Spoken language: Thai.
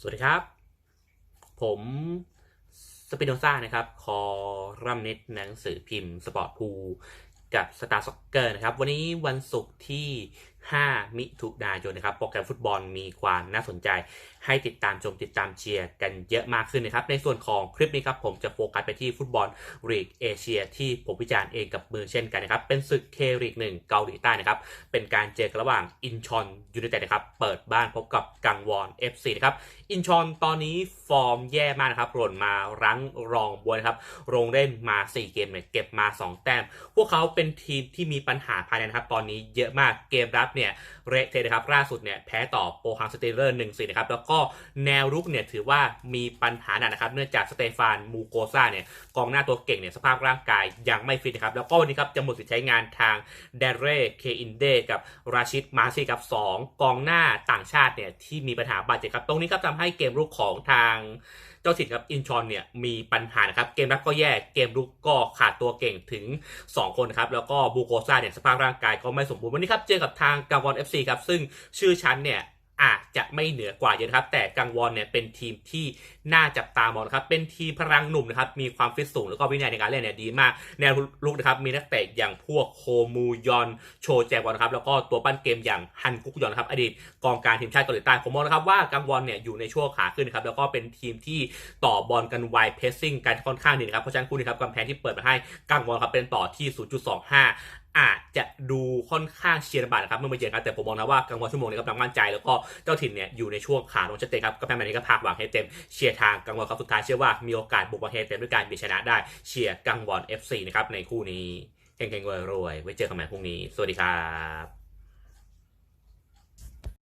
สวัสดีครับ ผมสปิโนซ่านะครับ คอรัมเน็ตหนังสือพิมพ์สปอร์ตพูกับสตาร์ซ็อกเกอร์นะครับ วันนี้วันศุกร์ที่ 5 มิถุนายนนะครับ โปรแกรมฟุตบอลมีความน่าสนใจให้ติดตามชมติดตามเชียร์กันเยอะมากขึ้นนะครับ ในส่วนของคลิปนี้ครับ ผมจะโฟกัสไปที่ฟุตบอลลีกเอเชีย ที่ผมวิจารณ์เองกับมือเช่นกันนะครับ เป็นศึกเคลีกหนึ่งเกาหลีใต้นะครับ เป็นการเจอกันระหว่างอินชอนยูไนเต็ดนะครับ เปิดบ้านพบกับกังวอน FC นะครับ อินชอนตอนนี้ฟอร์มแย่มากนะครับหล่นมารั้งรองบวนครับลงเล่นมา 4 เกมเนี่ยเก็บมา 2 แต้ม พวกเขาเป็นทีมที่มีปัญหาภายในนะครับ ตอนนี้เยอะมากเกมรับเนี่ยเละเทะนะครับล่าสุดเนี่ยแพ้ต่อโปฮังสเตเลอร์หนึ่งสี่นะครับแล้วก็แนวรุกเนี่ยถือว่ามีปัญหาหนักนะครับ เนื่องจากสเตฟานมูโกซาเนี่ยกองหน้าตัวเก่งเนี่ยสภาพร่างกายยังไม่ฟิตนะครับแล้วก็วันนี้ครับจะหมดสิทธิ์ใช้งานทางเดเร่เคอินเดกับราชิดมาซีกับ2กองหน้าต่างชาติเนี่ยที่มีปัญหาบาดเจ็บครับตรงนี้ครับทำให้เกมรุกของทาง จ้าถิ่นครับอินชอนเนี่ยมีปัญหานะครับเกมรับก็แย่เกมรุกก็ขาดตัวเก่งถึง 2 คนครับแล้วก็บูโกซ่าเนี่ยสภาพร่างกายก็ไม่สมบูรณ์วันนี้ครับเจอกับทางกาวอนเอฟซีครับซึ่งชื่อชั้นเนี่ย อาจจะไม่เหนือกว่าเยอะครับ แต่กังวอนเนี่ยเป็นทีมที่น่าจับตามองนะครับ เป็นทีมพลังหนุ่มนะครับ มีความฟิตสูงแล้วก็วินัยในการเล่นเนี่ยดีมาก แนวลุกนะครับ มีนักเตะอย่างพวกโคมูยอน โชแจวอนะครับ แล้วก็ตัวปั้นเกมอย่างฮันกุกยอนครับ อดีตกองการทีมชาติเกาหลีใต้ ผมมองนะครับว่ากังวอนเนี่ยอยู่ในช่วงขาขึ้นครับ แล้วก็เป็นทีมที่ต่อบอลกันไวเพสซิ่งกันค่อนข้างดีนะครับ เพราะฉะนั้นคู่นี้ครับกำแพงที่เปิดมาให้กังวอนครับเป็นต่อที่ 0.25อาจจะดูค่อนข้างเชียร์บาดนะครับเมื่อมาเจอกันแต่ผมมองนะว่ากังวลชั่วโมงนี้กำลังมั่นใจ แล้วก็เจ้าถิ่นเนี่ยอยู่ในช่วงขาลงชัดเจนครับก็แพงแบบนี้ก็พากหวังให้เต็มเชียร์ทางกังวลครับสุดท้ายเชื่อว่ามีโอกาสบุกมาเฮเต็มด้วยการเบียชนะได้เชียร์กังวล FC นะครับในคู่นี้เก่งๆรวยๆไว้เจอกันใหม่พรุ่งนี้ สวัสดีครับ